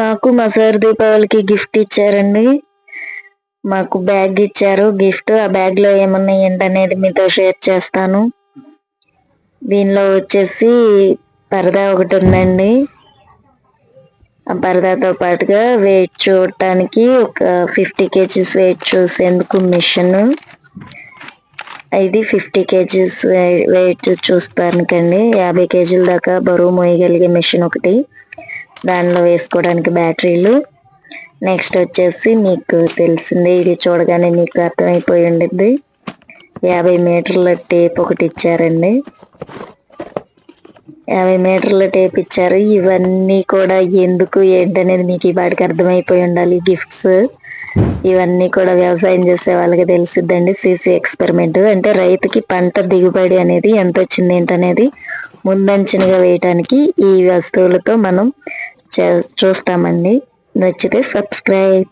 మాకు మా సార్ దీపావళికి గిఫ్ట్ ఇచ్చారండి. మాకు బ్యాగ్ ఇచ్చారు. గిఫ్ట్ ఆ బ్యాగ్లో ఏమన్నా ఏంటనేది మీతో షేర్ చేస్తాను. దీనిలో వచ్చేసి పరదా ఒకటి ఉందండి. ఆ పరదాతో పాటుగా వెయిట్ చూడటానికి ఒక ఫిఫ్టీ కేజీస్ వెయిట్ చూసేందుకు మిషన్. ఇది ఫిఫ్టీ కేజీస్ వెయిట్ చూస్తానికండి. యాభై కేజీల దాకా బరువు మోయగలిగే మిషన్ ఒకటి. దానిలో వేసుకోవడానికి బ్యాటరీలు. నెక్స్ట్ వచ్చేసి మీకు తెలిసిందే ఇది చూడగానే మీకు అర్థమైపోయి ఉండిద్ది. యాభై మీటర్ల టేప్ ఒకటి ఇచ్చారండి. యాభై మీటర్ల టేప్ ఇచ్చారు. ఇవన్నీ కూడా ఎందుకు ఏంటనేది మీకు ఈ వాటికి అర్థమైపోయి ఉండాలి. గిఫ్ట్స్ ఇవన్నీ కూడా వ్యవసాయం చేసే వాళ్ళకి తెలిసిద్దండి. CC experiment. అంటే రైతుకి పంట దిగుబడి అనేది ఎంత వచ్చింది ఏంటనేది ముందంచనగా వేయటానికి ఈ వస్తువులతో మనం చూస్తామండి. నచ్చితే సబ్స్క్రైబ్